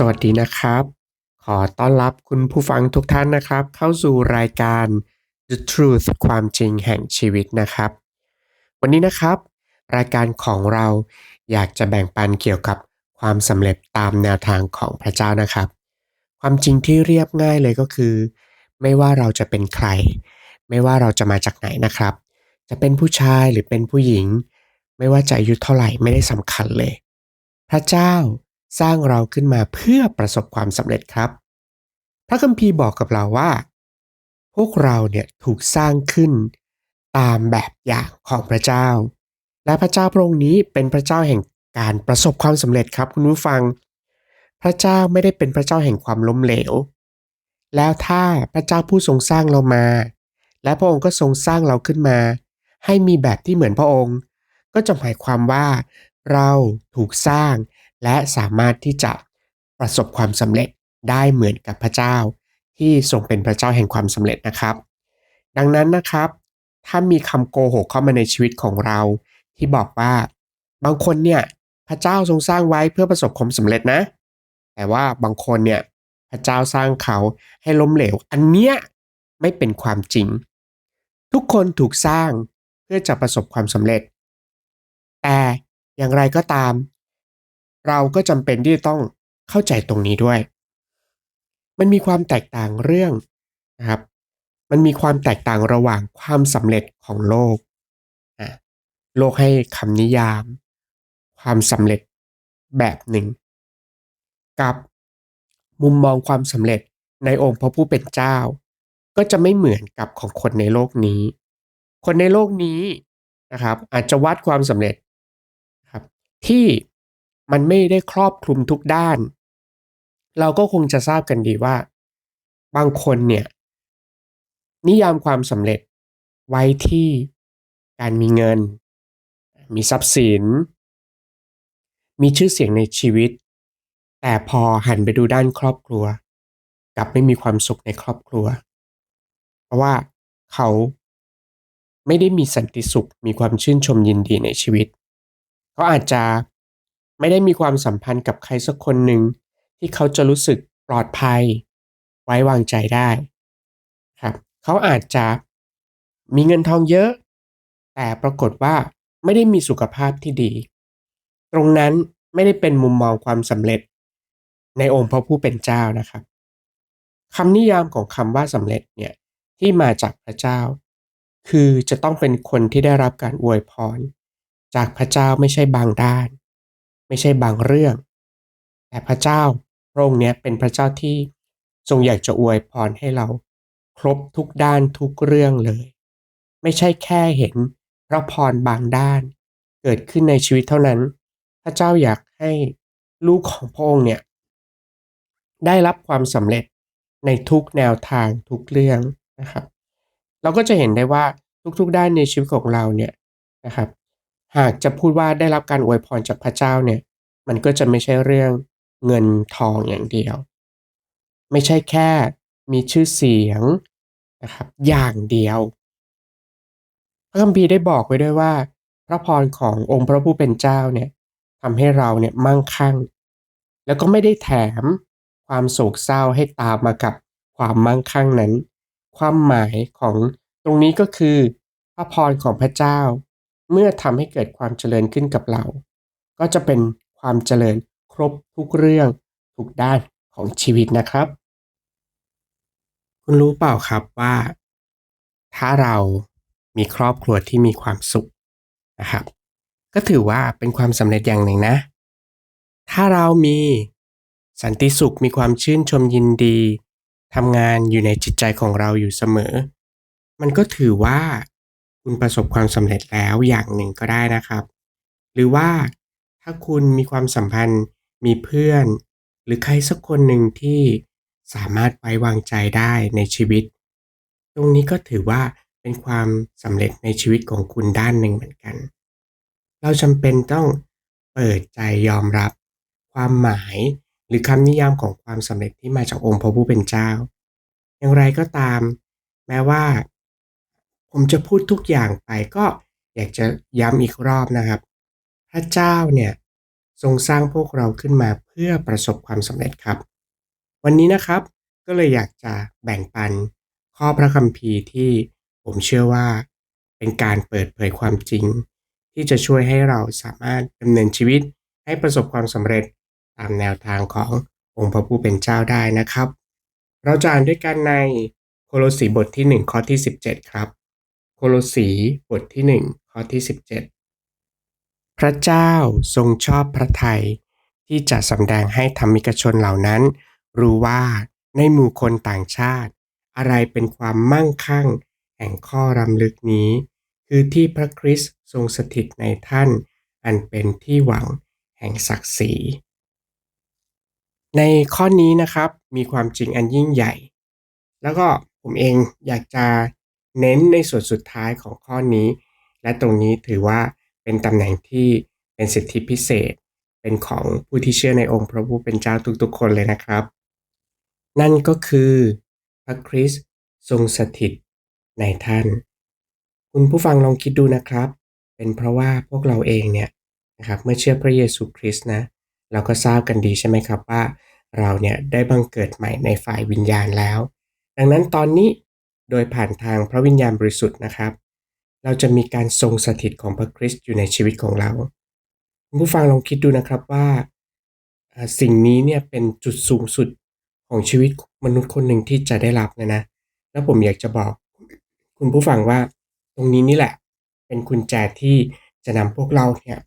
สวัสดีนะครับ ขอต้อนรับคุณผู้ฟังทุกท่านนะครับ เข้าสู่รายการ The Truth ความจริงแห่งชีวิตนะครับ วันนี้นะครับ รายการของเราอยากจะแบ่งปันเกี่ยวกับความสำเร็จตามแนวทางของพระเจ้านะครับ ความจริงที่เรียบง่ายเลยก็คือ ไม่ว่าเราจะเป็นใคร ไม่ว่าเราจะมาจากไหนนะครับ จะเป็นผู้ชายหรือเป็นผู้หญิง ไม่ว่าจะอายุเท่าไหร่ไม่ได้สำคัญเลย พระเจ้า สร้างเราขึ้นมาเพื่อประสบความสำเร็จครับ พระคัมภีร์บอกกับเราว่า พวกเราเนี่ยถูกสร้างขึ้นตามแบบอย่างของพระเจ้า และพระเจ้าพระองค์นี้เป็นพระเจ้าแห่งการประสบความสำเร็จครับคุณผู้ฟัง พระเจ้าไม่ได้เป็นพระเจ้าแห่งความล้มเหลว แล้วถ้าพระเจ้าผู้ทรงสร้างเรามา และพระองค์ก็ทรงสร้างเราขึ้นมา ให้มีแบบที่เหมือนพระองค์ ก็จะหมายความว่า เราถูกสร้าง และสามารถที่จะประสบความสำเร็จได้เหมือนกับพระเจ้า ที่ทรงเป็นพระเจ้าแห่งความสำเร็จนะครับ ดังนั้นนะครับ ถ้ามีคำโกหกเข้ามาในชีวิตของเรา ที่บอกว่า บางคนเนี่ยพระเจ้าทรงสร้างไว้เพื่อประสบความสำเร็จนะ แต่ว่าบางคนเนี่ยพระเจ้าสร้างเขาให้ล้มเหลว อันเนี้ยไม่เป็นความจริง ทุกคนถูกสร้างเพื่อจะประสบความสำเร็จ แต่อย่างไรก็ตาม เราก็จำเป็นที่จะต้องเข้าใจตรงนี้ด้วย มันมีความแตกต่างเรื่องนะครับ มันมีความแตกต่างระหว่างความสำเร็จของโลกอะโลกให้คำนิยาม ความสำเร็จแบบหนึ่ง กับมุมมองความสำเร็จในองค์พระผู้เป็นเจ้า ก็จะไม่เหมือนกับของคนในโลกนี้ คนในโลกนี้นะครับ อาจจะวัดความสำเร็จครับที่ มันไม่ได้ครอบคลุมทุกด้าน เราก็คงจะทราบกันดีว่า บางคนเนี่ยนิยามความสำเร็จไว้ที่การมีเงิน มีทรัพย์สิน มีชื่อเสียงในชีวิต แต่พอหันไปดูด้านครอบครัว กลับไม่มีความสุขในครอบครัว เพราะว่าเขาไม่ได้มีสันติสุขมีความชื่นชมยินดีในชีวิต เขาอาจจะ ไม่ได้มีความสัมพันธ์กับใครสักคนหนึ่งที่เขาจะรู้สึกปลอดภัย ไว้วางใจได้ครับเขาอาจจะมีเงินทองเยอะ แต่ปรากฏว่าไม่ได้มีสุขภาพที่ดี ตรงนั้นไม่ได้เป็นมุมมองความสำเร็จ ในองค์พระผู้เป็นเจ้านะครับคำนิยามของคำว่าสำเร็จเนี่ยที่มาจากพระเจ้า คือจะต้องเป็นคนที่ได้รับการอวยพร จากพระเจ้าไม่ใช่บางด้าน ไม่ใช่บางเรื่อง แต่พระเจ้าพระองค์เนี้ยเป็นพระเจ้าที่ทรงอยากจะอวยพรให้เรา ครบทุกด้านทุกเรื่องเลย ไม่ใช่แค่เห็นพระพรบางด้าน เกิดขึ้นในชีวิตเท่านั้น พระเจ้าอยากให้ลูกของพระองค์เนี่ยได้รับความสำเร็จในทุกแนวทางทุกเรื่องนะครับ เราก็จะเห็นได้ว่าทุกๆด้านในชีวิตของเราเนี่ยนะครับ หากจะพูดว่าได้รับการอวยพรจากพระเจ้าเนี่ย มันก็จะไม่ใช่เรื่องเงินทองอย่างเดียว ไม่ใช่แค่มีชื่อเสียงนะครับอย่างเดียว พระคัมภีร์ได้บอกไว้ด้วยว่า พระพรขององค์พระผู้เป็นเจ้าเนี่ยทำให้เราเนี่ยมั่งคั่ง แล้วก็ไม่ได้แถมความโศกเศร้าให้ตามมากับความมั่งคั่งนั้น ความหมายของตรงนี้ก็คือ พระพรของพระเจ้า เมื่อทำให้เกิดความเจริญขึ้นกับเรา ก็จะเป็นความเจริญครบทุกเรื่องทุกด้านของชีวิตนะครับ คุณรู้เปล่าครับว่า ถ้าเรามีครอบครัวที่มีความสุขนะครับ ก็ถือว่าเป็นความสำเร็จอย่างหนึ่งนะ ถ้าเรามีสันติสุขมีความชื่นชมยินดีทำงานอยู่ในจิตใจของเราอยู่เสมอ มันก็ถือว่า คุณประสบความสำเร็จแล้วอย่างหนึ่งก็ได้นะครับ หรือว่าถ้าคุณมีความสัมพันธ์มีเพื่อน หรือใครสักคนหนึ่งที่สามารถไว้วางใจได้ในชีวิต ตรงนี้ก็ถือว่าเป็นความสำเร็จในชีวิตของคุณด้านหนึ่งเหมือนกัน เราจำเป็นต้องเปิดใจยอมรับ ความหมายหรือคำนิยามของความสำเร็จที่มาจากองค์พระผู้เป็นเจ้า อย่างไรก็ตาม แม้ว่า ผมจะพูดทุกอย่างไปก็อยากจะย้ำอีกรอบนะครับ พระเจ้าเนี่ยทรงสร้างพวกเราขึ้นมาเพื่อประสบความสำเร็จครับ วันนี้นะครับก็เลยอยากจะแบ่งปันข้อพระคัมภีร์ที่ผมเชื่อว่าเป็นการเปิดเผยความจริง ที่จะช่วยให้เราสามารถดำเนินชีวิตให้ประสบความสำเร็จตามแนวทางขององค์พระผู้เป็นเจ้าได้นะครับ เราจะอ่านด้วยกันในโคโลสีบทที่ 1 ข้อที่ 17 ครับ โคโลสีบทที่1ข้อที่ 17 พระเจ้าทรงชอบพระทัยที่จะสำแดงให้ธรรมิกชนเหล่านั้น รู้ว่าในหมู่คนต่างชาติ อะไรเป็นความมั่งคั่ง แห่งข้อรำลึกนี้ คือที่พระคริสต์ทรงสถิตในท่าน อันเป็นที่หวังแห่งศักดิ์ศรีในข้อนี้นะครับมีความจริงอันยิ่งใหญ่ แล้วก็ผมเองอยากจะ เน้นในส่วนสุดท้ายของข้อนี้ และตรงนี้ถือว่าเป็นตำแหน่งที่เป็นสิทธิพิเศษ เป็นของผู้ที่เชื่อในองค์พระผู้เป็นเจ้าทุกๆ คนเลยนะครับ นั่นก็คือพระคริสต์ทรงสถิตในท่าน คุณผู้ฟังลองคิดดูนะครับ เป็นเพราะว่าพวกเราเองเนี่ยนะครับเมื่อเชื่อพระเยซูคริสต์นะ เราก็ทราบกันดีใช่ไหมครับว่า เราเนี่ยได้บังเกิดใหม่ในฝ่ายวิญญาณแล้ว ดังนั้นตอนนี้ โดยผ่านทางพระวิญญาณบริสุทธิ์นะครับ เราจะมีการทรงสถิตของพระคริสต์อยู่ในชีวิตของเราคุณผู้ฟังลองคิดดูนะครับว่าสิ่งนี้เนี่ยเป็นจุดสูงสุดของชีวิตมนุษย์คนหนึ่งที่จะได้รับนะนะ แล้วผมอยากจะบอก คุณผู้ฟังว่าตรงนี้นี่แหละ เป็นกุญแจที่จะนำพวกเราเนี่ย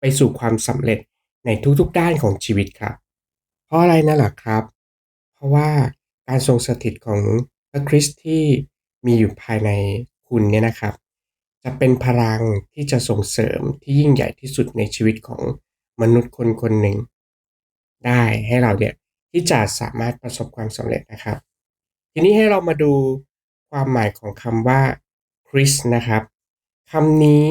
ไปสู่ความสำเร็จในทุกๆด้านของชีวิตครับ เพราะอะไรนั่นแหละครับ เพราะว่าการทรงสถิตของ พระคริสต์ที่มีอยู่ภายในคุณเนี่ยนะครับ จะเป็นพลังที่จะส่งเสริมที่ยิ่งใหญ่ที่สุดในชีวิตของมนุษย์คนคนหนึ่ง ได้ให้เราเนี่ยที่จะสามารถประสบความสำเร็จนะครับ ทีนี้ให้เรามาดูความหมายของคำว่าคริสนะครับคำนี้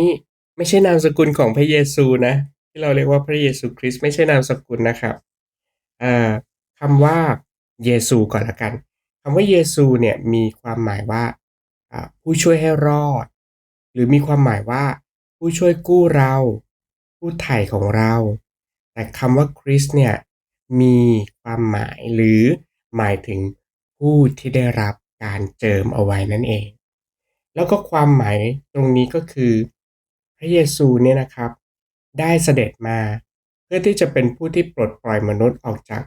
ไม่ใช่นามสกุลของพระเยซูนะที่เราเรียกว่าพระเยซูคริสต์ไม่ใช่นามสกุลนะครับคำว่าเยซูก่อนละกัน คำว่าเยซูเนี่ยมีความหมายว่าผู้ช่วยให้รอด หรือมีความหมายว่า ผู้ช่วยกู้เรา ผู้ไถ่ของเรา แต่คำว่าคริสเนี่ยมีความหมายหรือหมายถึงผู้ที่ได้รับการเจิมเอาไว้นั่นเอง แล้วก็ความหมายตรงนี้ก็คือ พระเยซูเนี่ยนะครับ ได้เสด็จมา เพื่อที่จะเป็นผู้ที่ปลดปล่อยมนุษย์ออกจาก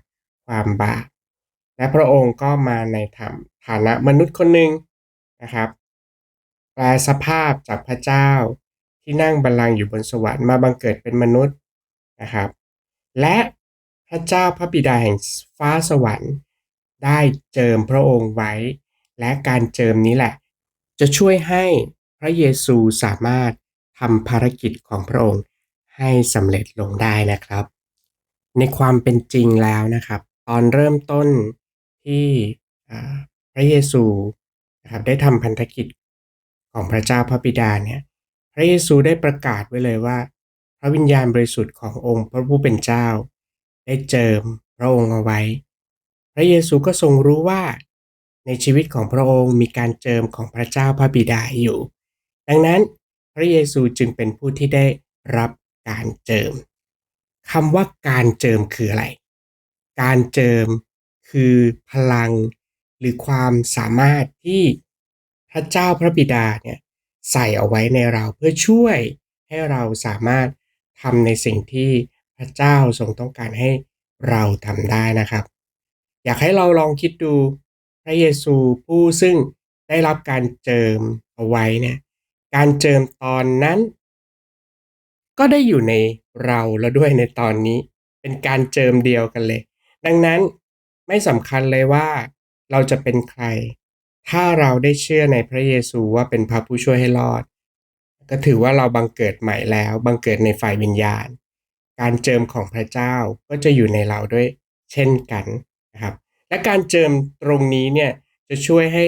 ความบาป และพระองค์ก็มาในฐานะมนุษย์คนหนึ่งนะครับแปลสภาพจากพระเจ้าที่นั่งบัลลังก์อยู่บนสวรรค์มาบังเกิดเป็นมนุษย์นะครับ และพระเจ้าพระบิดาแห่งฟ้าสวรรค์ ได้เจิมพระองค์ไว้ และการเจิมนี้แหละ จะช่วยให้พระเยซูสามารถทำภารกิจของพระองค์ให้สำเร็จลงได้นะครับ ในความเป็นจริงแล้วนะครับ ตอนเริ่มต้น ที่พระเยซูนะครับได้ทำพันธกิจของพระเจ้าพระบิดาเนี่ยพระเยซูได้ประกาศไว้เลยว่า พระวิญญาณบริสุทธิ์ขององค์พระผู้เป็นเจ้า ได้เจิมพระองค์เอาไว้ พระเยซูก็ทรงรู้ว่าในชีวิตของพระองค์มีการเจิมของพระเจ้าพระบิดาอยู่ ดังนั้นพระเยซูจึงเป็นผู้ที่ได้รับการเจิมคำว่าการเจิมคืออะไร การเจิม คือพลังหรือความสามารถที่พระเจ้าพระบิดาเนี่ยใส่เอาไว้ในเราเพื่อช่วยให้เราสามารถทำในสิ่งที่พระเจ้าทรงต้องการให้เราทำได้นะครับ อยากให้เราลองคิดดูพระเยซูผู้ซึ่งได้รับการเจิมเอาไว้เนี่ยการเจิมตอนนั้น ก็ได้อยู่ในเราแล้วด้วยในตอนนี้ เป็นการเจิมเดียวกันเลย ดังนั้น ไม่สำคัญเลยว่า เราจะเป็นใคร ถ้าเราได้เชื่อในพระเยซูว่าเป็นพระผู้ช่วยให้รอด ก็ถือว่าเราบังเกิดใหม่แล้วบังเกิดในฝ่ายวิญญาณ การเจิมของพระเจ้าก็จะอยู่ในเราด้วยเช่นกันนะครับและการเจิมตรงนี้เนี่ยจะช่วยให้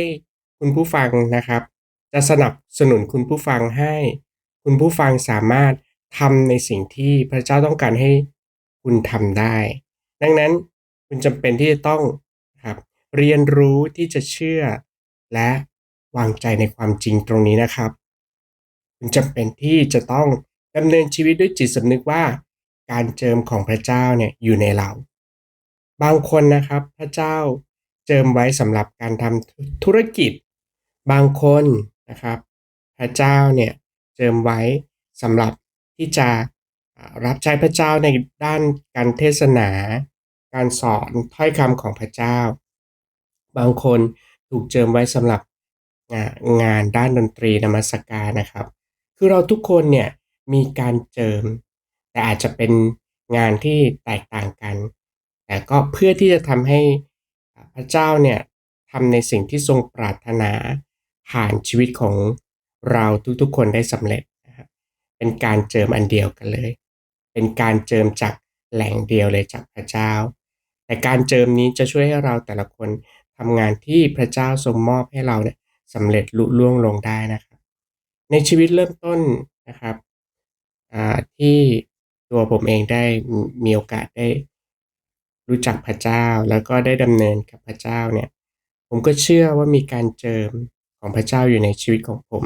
คุณผู้ฟังนะครับ จะสนับสนุนคุณผู้ฟังให้ คุณผู้ฟังสามารถทำในสิ่งที่พระเจ้าต้องการให้คุณทำได้ ดังนั้น คุณจำเป็นที่จะต้องครับเรียนรู้ที่จะเชื่อ และวางใจในความจริงตรงนี้นะครับ คุณจำเป็นที่จะต้องดำเนินชีวิตด้วยจิตสำนึกว่า การเจิมของพระเจ้าเนี่ยอยู่ในเรา บางคนนะครับพระเจ้าเจิมไว้สำหรับการทำธุรกิจ บางคนนะครับ พระเจ้าเนี่ยเจิมไว้สำหรับที่จะรับใช้พระเจ้าในด้านการเทศนา การสอนถ้อยคำของพระเจ้า บางคนถูกเจิมไว้สำหรับงานด้านดนตรีนมัสการนะครับ คือเราทุกคนเนี่ยมีการเจิม แต่อาจจะเป็นงานที่แตกต่างกัน แต่ก็เพื่อที่จะทำให้พระเจ้าเนี่ยทำในสิ่งที่ทรงปรารถนาผ่านชีวิตของเราทุกๆคนได้สำเร็จนะครับเป็นการเจิมอันเดียวกันเลย เป็นการเจิมจากแหล่งเดียวเลยจากพระเจ้า แต่การเจิมนี้จะช่วยให้เราแต่ละคนทำงานที่พระเจ้าทรงมอบให้เราเนี่ยสำเร็จลุล่วงลงได้นะครับ ในชีวิตเริ่มต้นนะครับที่ตัวผมเองได้มีโอกาสได้รู้จักพระเจ้าแล้วก็ได้ดำเนินกับพระเจ้าเนี่ย ผมก็เชื่อว่ามีการเจิมของพระเจ้าอยู่ในชีวิตของผม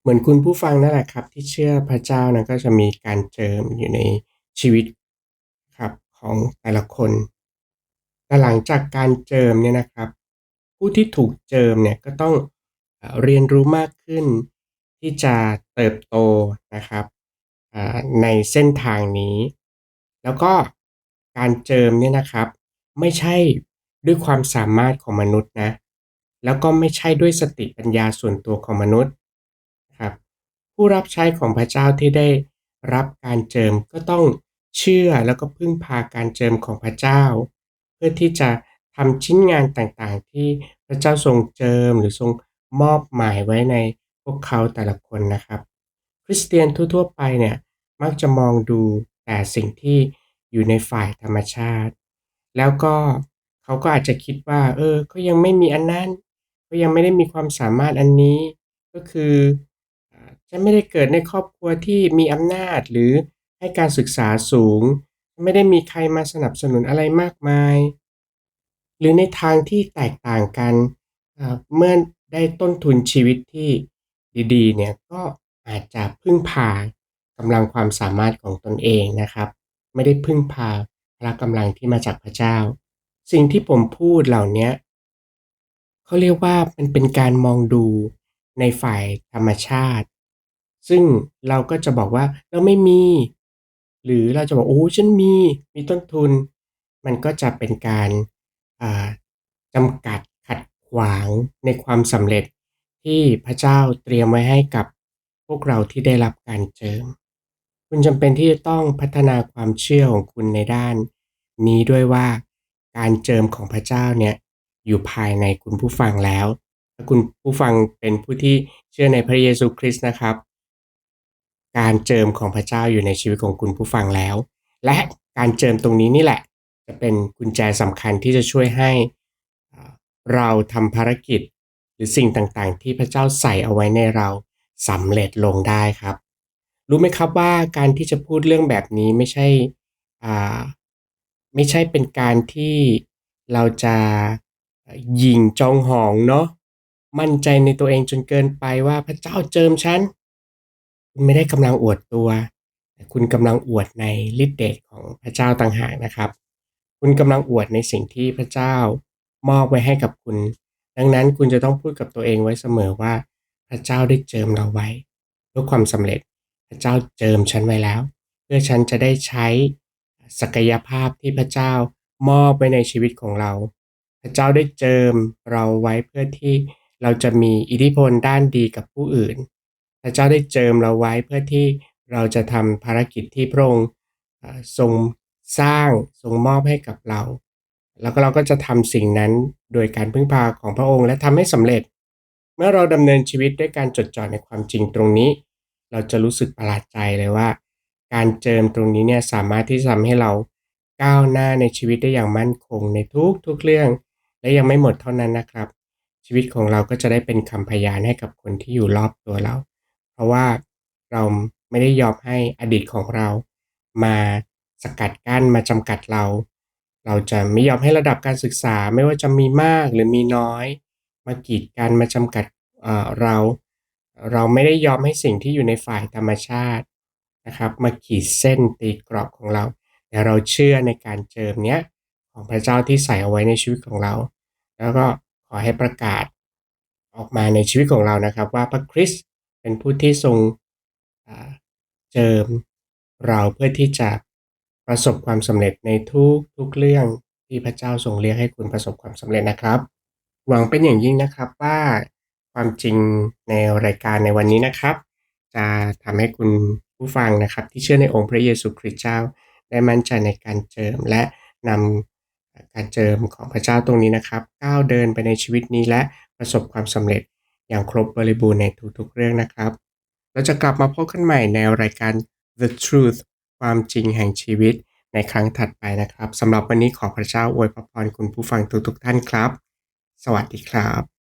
เหมือนคุณผู้ฟังนั่นแหละครับ ที่เชื่อพระเจ้านะก็จะมีการเจิมอยู่ในชีวิต ของแต่ละคนแต่หลังจากการเจิมเนี่ยนะครับ ผู้ที่ถูกเจิมเนี่ยก็ต้องเรียนรู้มากขึ้น ที่จะเติบโตนะครับในเส้นทางนี้ แล้วก็การเจิมเนี่ยนะครับ ไม่ใช่ด้วยความสามารถของมนุษย์นะ แล้วก็ไม่ใช่ด้วยสติปัญญาส่วนตัวของมนุษย์ครับ ผู้รับใช้ของพระเจ้าที่ได้รับการเจิมก็ต้อง เชื่อแล้วก็พึ่งพาการเจิมของพระเจ้า เพื่อที่จะทำชิ้นงานต่างๆ ที่พระเจ้าทรงเจิมหรือทรงมอบหมายไว้ในพวกเขาแต่ละคนนะครับ คริสเตียนทั่วๆไปเนี่ยมักจะมองดูแต่สิ่งที่อยู่ในฝ่ายธรรมชาติ แล้วก็เขาก็อาจจะคิดว่า เออก็ยังไม่มีอันนั้นก็ยังไม่ได้มีความสามารถอันนี้ ก็คือจะไม่ได้เกิดในครอบครัวที่มีอำนาจหรือ ให้การศึกษาสูง ไม่ได้มีใครมาสนับสนุนอะไรมากมาย หรือในทางที่แตกต่างกันเมื่อได้ต้นทุนชีวิตที่ดีๆเนี่ยก็อาจจะพึ่งพากำลังความสามารถของตนเองนะครับ ไม่ได้พึ่งพาพละกำลังที่มาจากพระเจ้า สิ่งที่ผมพูดเหล่านี้เขาเรียกว่ามันเป็นการมองดูในฝ่ายธรรมชาติ ซึ่งเราก็จะบอกว่าเราไม่มี หรือเราจะบอกโอ้ฉันมีมีต้นทุน มันก็จะเป็นการจำกัดขัดขวางในความสำเร็จที่พระเจ้าเตรียมไว้ให้กับพวกเราที่ได้รับการเจิม คุณจำเป็นที่จะต้องพัฒนาความเชื่อของคุณในด้าน นี้ด้วยว่าการเจิมของพระเจ้าเนี่ยอยู่ภายในคุณผู้ฟังแล้วถ้าคุณผู้ฟังเป็นผู้ที่เชื่อในพระเยซูคริสต์นะครับ การเจิมของพระเจ้าอยู่ในชีวิตของคุณผู้ฟังแล้ว และการเจิมตรงนี้นี่แหละ จะเป็นกุญแจสำคัญที่จะช่วยให้เราทำภารกิจ หรือสิ่งต่างๆ ที่พระเจ้าใส่เอาไว้ในเราสำเร็จลงได้ครับ รู้ไหมครับว่าการที่จะพูดเรื่องแบบนี้ไม่ใช่ไม่ใช่เป็นการที่เราจะยิงจองหองเนาะมั่นใจในตัวเองจนเกินไปว่าพระเจ้าเจิมฉัน คุณไม่ได้กำลังอวดตัวแต่คุณกำลังอวดในฤทธิ์เดชของพระเจ้าต่างหากนะครับ คุณกำลังอวดในสิ่งที่พระเจ้ามอบไว้ให้กับคุณ ดังนั้นคุณจะต้องพูดกับตัวเองไว้เสมอว่า พระเจ้าได้เจิมเราไว้เพื่อความสำเร็จ พระเจ้าเจิมฉันไว้แล้ว เพื่อฉันจะได้ใช้ศักยภาพที่พระเจ้ามอบไว้ในชีวิตของเรา พระเจ้าได้เจิมเราไว้เพื่อที่เราจะมีอิทธิพลด้านดีกับผู้อื่น พระเจ้าได้เจิมเราไว้เพื่อที่เราจะทำภารกิจที่พระองค์ทรงสร้างทรงมอบให้กับเรา แล้วก็เราก็จะทำสิ่งนั้นโดยการพึ่งพาของพระองค์และทำให้สำเร็จ เมื่อเราดำเนินชีวิตด้วยการจดจ่อในความจริงตรงนี้ เราจะรู้สึกประหลาดใจเลยว่า การเจิมตรงนี้เนี่ยสามารถที่จะทำให้เราก้าวหน้าในชีวิตได้อย่างมั่นคงในทุกทุกเรื่อง และยังไม่หมดเท่านั้นนะครับ ชีวิตของเราก็จะได้เป็นคำพยานให้กับคนที่อยู่รอบตัวเรา เพราะว่าเราไม่ได้ยอมให้อดีตของเรา มาสกัดกั้นมาจำกัดเรา เราจะไม่ยอมให้ระดับการศึกษาไม่ว่าจะมีมากหรือมีน้อย มากีดกันมาจำกัดเรา เราไม่ได้ยอมให้สิ่งที่อยู่ในฝ่ายธรรมชาตินะครับ มาขีดเส้นตีกรอบของเรา แต่เราเชื่อในการเจิมเนี้ยของพระเจ้าที่ใส่เอาไว้ในชีวิตของเรา แล้วก็ขอให้ประกาศออกมาในชีวิตของเรานะครับ ว่าพระคริสต์ เป็นผู้ที่ทรงเจิมเราเพื่อที่จะประสบความสำเร็จในทุกทุกเรื่องที่พระเจ้าทรงเรียกให้คุณประสบความสำเร็จนะครับ หวังเป็นอย่างยิ่งนะครับว่าความจริงในรายการในวันนี้นะครับ จะทำให้คุณผู้ฟังนะครับที่เชื่อในองค์พระเยซูคริสต์เจ้า ได้มั่นใจในการเจิมและนำการเจิมของพระเจ้าตรงนี้นะครับก้าวเดินไปในชีวิตนี้และประสบความสำเร็จ อย่างครบบริบูรณ์ในทุกๆเรื่องนะครับ เราจะกลับมาพบกันใหม่ในรายการ The Truth ความจริงแห่งชีวิตในครั้งถัดไปนะครับสำหรับวันนี้ขอพระเจ้าอวยพรคุณผู้ฟังทุกๆท่านครับ สวัสดีครับ